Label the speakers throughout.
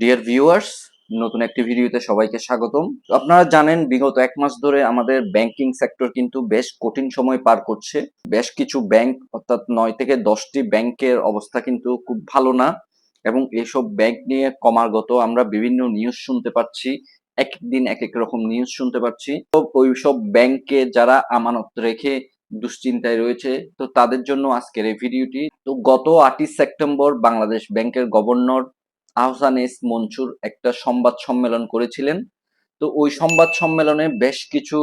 Speaker 1: Dear viewers নতুন একটি ভিডিওতে সবাইকে স্বাগতম। আপনারা জানেন, বিগত এক মাস ধরে আমাদের ব্যাংকিং সেক্টর কিন্তু বেশ কঠিন সময় পার করছে। বেশ কিছু ব্যাংক অর্থাৎ নয় থেকে দশটি ব্যাংকের অবস্থা কিন্তু খুব ভালো না। এবং এসব ব্যাংক নিয়ে ক্রমাগত আমরা বিভিন্ন নিউজ শুনতে পাচ্ছি এক এক দিন এক এক রকম নিউজ শুনতে পাচ্ছি। তো ওই সব ব্যাংকে যারা আমানত রেখে দুশ্চিন্তায় রয়েছে, তো তাদের জন্য আজকের এই ভিডিওটি। তো গত আটই সেপ্টেম্বর বাংলাদেশ ব্যাংকের গভর্নর আহসান এস মনসুর একটা সংবাদ সম্মেলন করেছিলেন। তো ওই সংবাদ সম্মেলনে বেশ কিছু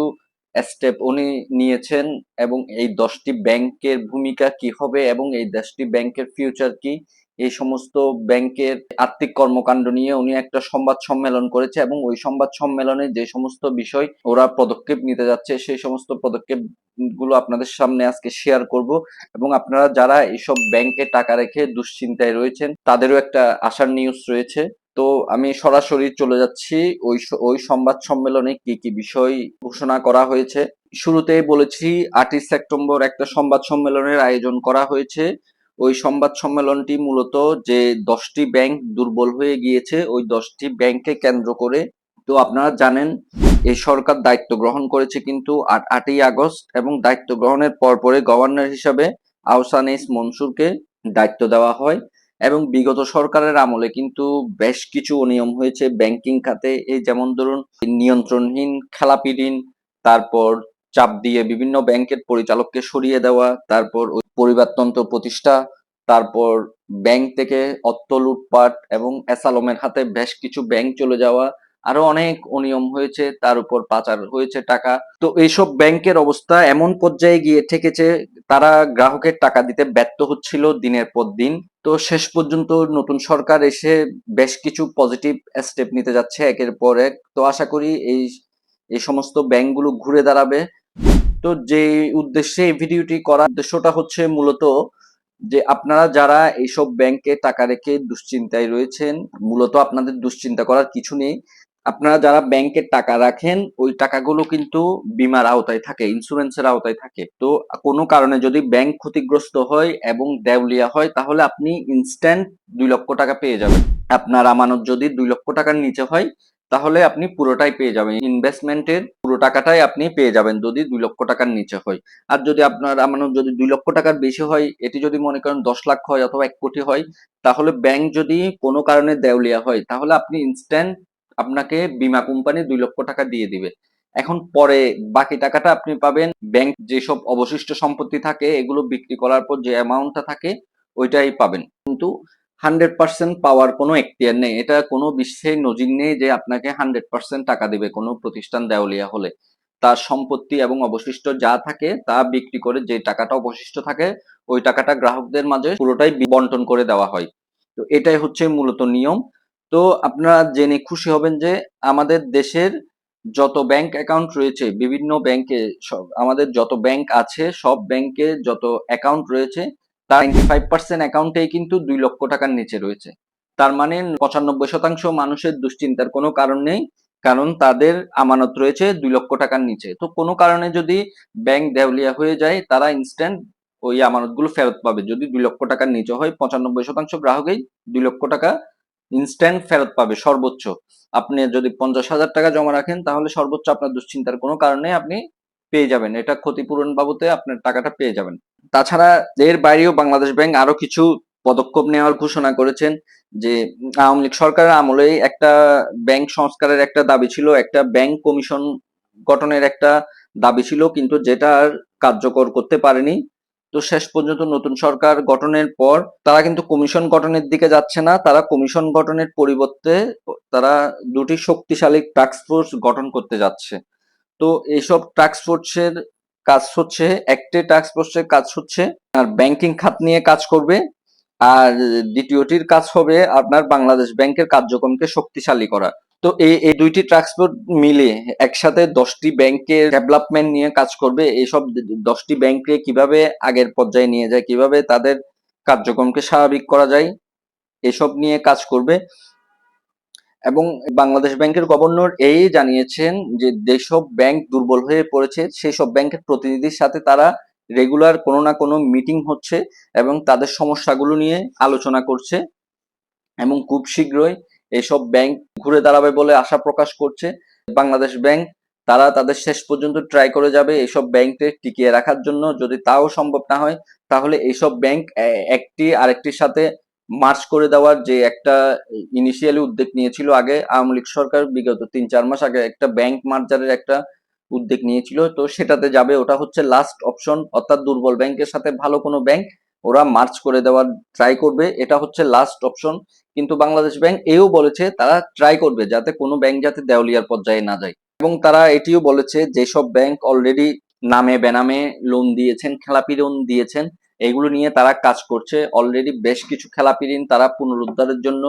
Speaker 1: স্টেপ উনি নিয়েছেন এবং এই দশটি ব্যাংকের ভূমিকা কি হবে এবং এই দশটি ব্যাংকের ফিউচার কি এই সমস্ত ব্যাংকের আর্থিক কর্মকাণ্ড নিয়ে উনি একটা সংবাদ সম্মেলন করেছে এবং ওই সংবাদ সম্মেলনে যে সমস্ত বিষয় ওরা পদক্ষেপ নিতে যাচ্ছে, সেই সমস্ত পদক্ষেপগুলো আপনাদের সামনে আজকে শেয়ার করব এবং আপনারা যারা এইসব ব্যাংকে টাকা রেখে দুশ্চিন্তায় রয়েছেন, তাদেরও একটা আশার নিউজ রয়েছে। তো আমি সরাসরি চলে যাচ্ছি, ওই ওই সংবাদ সম্মেলনে কি কি বিষয় ঘোষণা করা হয়েছে। শুরুতেই বলেছি, আটই সেপ্টেম্বর একটা সংবাদ সম্মেলনের আয়োজন করা হয়েছে। ওই সংবাদ সম্মেলনটি মূলত যে দশটি ব্যাংক দুর্বল হয়ে গিয়েছে, ওই দশটি ব্যাংককে কেন্দ্র করে। তো আপনারা জানেন এই সরকার দায়িত্ব গ্রহণ করেছে কিন্তু আট, আটই আগস্ট এবং দায়িত্ব গ্রহণের পরপরে গভর্নর হিসাবে আহসান এস মনসুরকে দায়িত্ব দেওয়া হয় এবং বিগত সরকারের আমলে কিন্তু বেশ কিছু অনিয়ম হয়েছে। ব্যাংকিং খাতে এই যেমন ধরুন নিয়ন্ত্রণহীন খেলাপি ঋণ, তারপর চাপ দিয়ে বিভিন্ন ব্যাংকের পরিচালককে সরিয়ে দেওয়া, তারপর পরিবারতন্ত্র প্রতিষ্ঠা, তারপর ব্যাংক থেকে অর্থ লুটপাট এবং অ্যাসালমের হাতে বেশ কিছু ব্যাংক চলে যাওয়া, আরও অনেক অনিয়ম হয়েছে, তার উপর পাচার হয়েছে টাকা। তো এইসব ব্যাংকের অবস্থা এমন পর্যায়ে গিয়ে ঠেকেছে, তারা গ্রাহকের টাকা দিতে ব্যর্থ হচ্ছিল দিনের পর দিন। তো শেষ পর্যন্ত নতুন সরকার এসে বেশ কিছু পজিটিভ স্টেপ নিতে যাচ্ছে একের পর এক। তো আশা করি এই এই সমস্ত ব্যাংকগুলো ঘুরে দাঁড়াবে। তো যে উদ্দেশ্যে এই ভিডিওটি করার উদ্দেশ্যটা হচ্ছে মূলত যে আপনারা যারা এইসব ব্যাংকে টাকা রেখে দুশ্চিন্তায় রয়েছেন, মূলত আপনাদের দুশ্চিন্তা করার কিছু নেই। আপনারা যারা ব্যাংকে টাকা রাখেন, ওই টাকাগুলো কিন্তু বিমার আওতায় থাকে ইন্স্যুরেন্সের আওতায় থাকে। তো কোনো কারণে যদি ব্যাংক ক্ষতিগ্রস্ত হয় এবং দেউলিয়া হয়, তাহলে আপনি ইনস্ট্যান্ট দুই লক্ষ টাকা পেয়ে যাবেন। আপনার আমানত যদি দুই লক্ষ টাকার নিচে হয়, তাহলে আপনি পুরোটাই পেয়ে যাবেন। ইনভেস্টমেন্টের পুরো টাকাটাই আপনি পেয়ে যাবেন যদি দুই লক্ষ টাকার নিচে হয়। আর যদি আপনার আমানত যদি দুই লক্ষ টাকার বেশি হয়, এটি যদি মনে করেন দশ লাখ হয় অথবা এক কোটি হয়, তাহলে ব্যাংক যদি কোনো কারণে দেউলিয়া হয়, তাহলে আপনি ইনস্ট্যান্ট আপনাকে বীমা কোম্পানি দুই লক্ষ টাকা দিয়ে দিবে। এখন পরে বাকি টাকাটা আপনি পাবেন ব্যাংক যেসব অবশিষ্ট সম্পত্তি থাকে, এগুলো বিক্রি করার পর যে অ্যামাউন্টটা থাকে, ওইটাই পাবেন। কিন্তু হান্ড্রেড পার্সেন্ট পাওয়ার কোনো এখতিয়ার নেই। এটা কোনো বিশ্বের নজির নেই যে আপনাকে হান্ড্রেড পার্সেন্ট টাকা দেবে কোনো প্রতিষ্ঠান দেওয়ালিয়া হলে। তার সম্পত্তি এবং অবশিষ্ট যা থাকে তা বিক্রি করে যে টাকাটা অবশিষ্ট থাকে, ওই টাকাটা গ্রাহকদের মাঝে পুরোটাই বন্টন করে দেওয়া হয়। তো এটাই হচ্ছে মূলত নিয়ম। তো আপনারা জেনে খুশি হবেন যে আমাদের দেশের যত ব্যাংক অ্যাকাউন্ট রয়েছে, বিভিন্ন ব্যাংকে সব আমাদের যত ব্যাংক আছে, সব ব্যাংকে যত অ্যাকাউন্ট রয়েছে ফাইভ পার্সেন্ট অ্যাকাউন্টেই কিন্তু দুই লক্ষ টাকার নিচে রয়েছে। তার মানে পঁচানব্বই শতাংশ মানুষের দুশ্চিন্তার কোনো কারণ নেই, কারণ তাদের আমানত রয়েছে দুই লক্ষ টাকার নিচে। তো কোনো কারণে যদি ব্যাংক দেউলিয়া হয়ে যায়, তারা ইনস্ট্যান্ট ওই আমানতগুলো ফেরত পাবে। যদি দুই লক্ষ টাকার নিচে হয়, পঁচানব্বই শতাংশ গ্রাহকই দুই লক্ষ টাকা ইনস্ট্যান্ট ফেরত পাবে, সর্বোচ্চ। আপনি যদি পঞ্চাশ হাজার টাকা জমা রাখেন, তাহলে সর্বোচ্চ আপনার দুশ্চিন্তার কোনো কারণে আপনি পেয়ে যাবেন। এটা ক্ষতিপূরণ বাবদে আপনার টাকাটা পেয়ে যাবেন। তাছাড়া এর বাইরেও বাংলাদেশ ব্যাংক আরও কিছু পদক্ষেপ নেওয়ার ঘোষণা করেছেন যে, আওয়ামী লীগ সরকারের আমলে একটা ব্যাংক সংস্কারের একটা দাবি ছিল, একটা ব্যাংক কমিশন গঠনের একটা দাবি ছিল, কিন্তু যেটা আর কার্যকর করতে পারেনি। তো শেষ পর্যন্ত নতুন সরকার গঠনের পর তারা কিন্তু কমিশন গঠনের দিকে যাচ্ছে না, তারা কমিশন গঠনের পরিবর্তে তারা দুটি শক্তিশালী টাস্ক ফোর্স গঠন করতে যাচ্ছে। তো এইসব টাস্ক ফোর্সের কাজ হচ্ছে, একটি টাস্ক ফোর্সের কাজ হচ্ছে আর ব্যাংকিং খাত নিয়ে কাজ করবে, আর দ্বিতীয়টির কাজ হবে আপনার বাংলাদেশ ব্যাংকের কার্যক্রমকে শক্তিশালী করা। তো এই এই দুইটি ট্রান্সপোর্ট মিলে একসাথে দশটি ব্যাংকের ডেভেলপমেন্ট নিয়ে কাজ করবে এইসব দশটি ব্যাংকে কীভাবে আগের পর্যায়ে নিয়ে যায়, কীভাবে তাদের কার্যক্রমকে স্বাভাবিক করা যায়, এসব নিয়ে কাজ করবে। এবং বাংলাদেশ ব্যাংকের গভর্নর এই জানিয়েছেন যে যেসব ব্যাংক দুর্বল হয়ে পড়েছে সেই সব ব্যাংকের প্রতিনিধির সাথে তারা রেগুলার কোনো না কোনো মিটিং হচ্ছে এবং তাদের সমস্যাগুলো নিয়ে আলোচনা করছে এবং খুব শীঘ্রই এইসব ব্যাংক ঘুরে দাঁড়াবে বলে আশা প্রকাশ করছে। বাংলাদেশ ব্যাংক, তারা তাদের শেষ পর্যন্ত ট্রাই করে যাবে এইসব ব্যাংককে টিকিয়ে রাখার জন্য। যদি তাও সম্ভব না হয়, তাহলে এইসব ব্যাংক একটি আরেকটির সাথে মার্চ করে দেওয়ার যে একটা ইনিশিয়ালি উদ্যোগ নিয়েছিল, আগে আওয়ামী লীগ সরকার বিগত তিন চার মাস আগে একটা ব্যাংক মার্জারের একটা উদ্যোগ নিয়েছিল, তো সেটাতে যাবে। ওটা হচ্ছে লাস্ট অপশন অর্থাৎ দুর্বল ব্যাংকের সাথে ভালো কোনো ব্যাংক ওরা মার্চ করে দেওয়ার ট্রাই করবে। এটা হচ্ছে লাস্ট অপশন কিন্তু বাংলাদেশ ব্যাংক এও বলেছে তারা ট্রাই করবে যাতে কোনো ব্যাংক যাতে দেওয়ালিয়ার পর্যায়ে না যায়। এবং তারা এটিও বলেছে, যেসব ব্যাংক অলরেডি নামে বেনামে লোন দিয়েছেন, খেলাপি লোন দিয়েছেন এগুলো নিয়ে তারা কাজ করছে। অলরেডি বেশ কিছু খেলাপি ঋণ তারা পুনরুদ্ধারের জন্য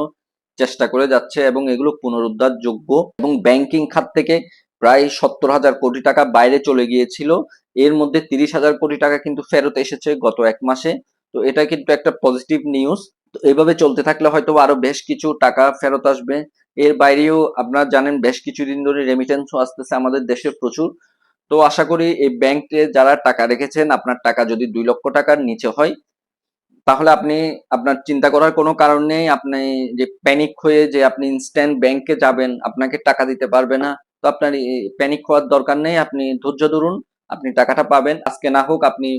Speaker 1: চেষ্টা করে যাচ্ছে এবং এগুলো পুনরুদ্ধার যোগ্য এবং ব্যাংকিং খাত থেকে প্রায় সত্তর হাজার কোটি টাকা বাইরে চলে গিয়েছিল। এর মধ্যে তিরিশ হাজার কোটি টাকা কিন্তু ফেরত এসেছে গত এক মাসে। তো এটা কিন্তু একটা পজিটিভ নিউজ তো এইভাবে চলতে থাকলে হয়তো আরও বেশ কিছু টাকা ফেরত আসবে। এর বাইরেও আপনারা জানেন, বেশ কিছুদিন ধরে রেমিটেন্সও আসতেছে আমাদের দেশে প্রচুর। তো আশা করি এই ব্যাংকে যারা টাকা রেখেছেন, আপনার টাকা যদি দুই লক্ষ টাকার নিচে হয়, তাহলে আপনি, আপনার চিন্তা করার কোনো কারণ নেই। আপনি যে প্যানিক হয়ে যে আপনি ইনস্ট্যান্ট ব্যাংকে যাবেন, আপনাকে টাকা দিতে পারবে না। তো আপনার প্যানিক হওয়ার দরকার নেই। আপনি ধৈর্য ধরুন, আপনি টাকাটা পাবেন। আজকে না হোক, আপনি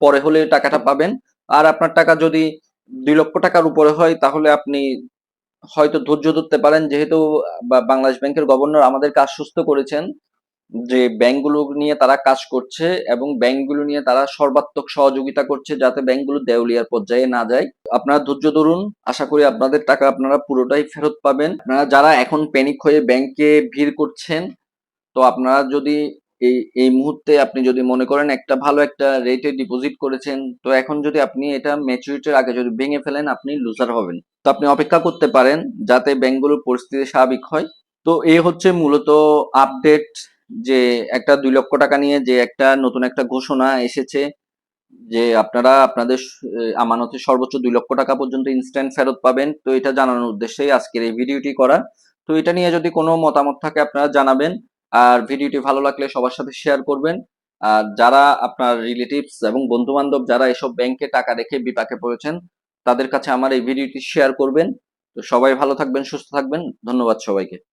Speaker 1: পরে হলে টাকাটা পাবেন। আর আপনার টাকা যদি দুই লক্ষ টাকার উপরে হয়, তাহলে আপনি হয়তো ধৈর্য ধরতে পারেন। যেহেতু বাংলাদেশ ব্যাংকের গভর্নর আমাদেরকে আশ্বস্ত করেছেন যে ব্যাংকগুলো নিয়ে তারা কাজ করছে এবং ব্যাংকগুলো নিয়ে তারা সর্বাত্মক সহযোগিতা করছে যাতে ব্যাংকগুলো দেউলিয়ার পর্যায়ে না যায়। আপনারা ধৈর্য ধরুন, আশা করি আপনাদের টাকা আপনারা পুরোটাই ফেরত পাবেন। আপনারা যারা এখন প্যানিক হয়ে ব্যাংকে ভিড় করছেন, তো আপনারা যদি এই এই মুহূর্তে আপনি যদি মনে করেন একটা ভালো একটা রেটে ডিপোজিট করেছেন, তো এখন যদি আপনি এটা ম্যাচুরিটির আগে যদি ভেঙে ফেলেন, আপনি লুজার হবেন। তো আপনি অপেক্ষা করতে পারেন যাতে ব্যাংকগুলোর পরিস্থিতি স্বাভাবিক হয়। তো এই হচ্ছে মূলত আপডেট যে একটা দুই লক্ষ টাকা নিয়ে যে একটা নতুন একটা ঘোষণা এসেছে যে আপনারা আপনাদের আমানতে সর্বোচ্চ দুই লক্ষ টাকা পর্যন্ত ইনস্ট্যান্ট ফেরত পাবেন। তো এটা জানানোর উদ্দেশ্যেই আজকের এই ভিডিওটি করা। তো এটা নিয়ে যদি কোনো মতামত থাকে আপনারা জানাবেন। আর ভিডিওটি ভালো লাগলে সবার সাথে শেয়ার করবেন। আর যারা আপনার রিলেটিভস এবং বন্ধু বান্ধব যারা এসব ব্যাংকে টাকা রেখে বিপাকে পড়েছেন, তাদের কাছে আমার এই ভিডিওটি শেয়ার করবেন। তো সবাই ভালো থাকবেন, সুস্থ থাকবেন। ধন্যবাদ সবাইকে।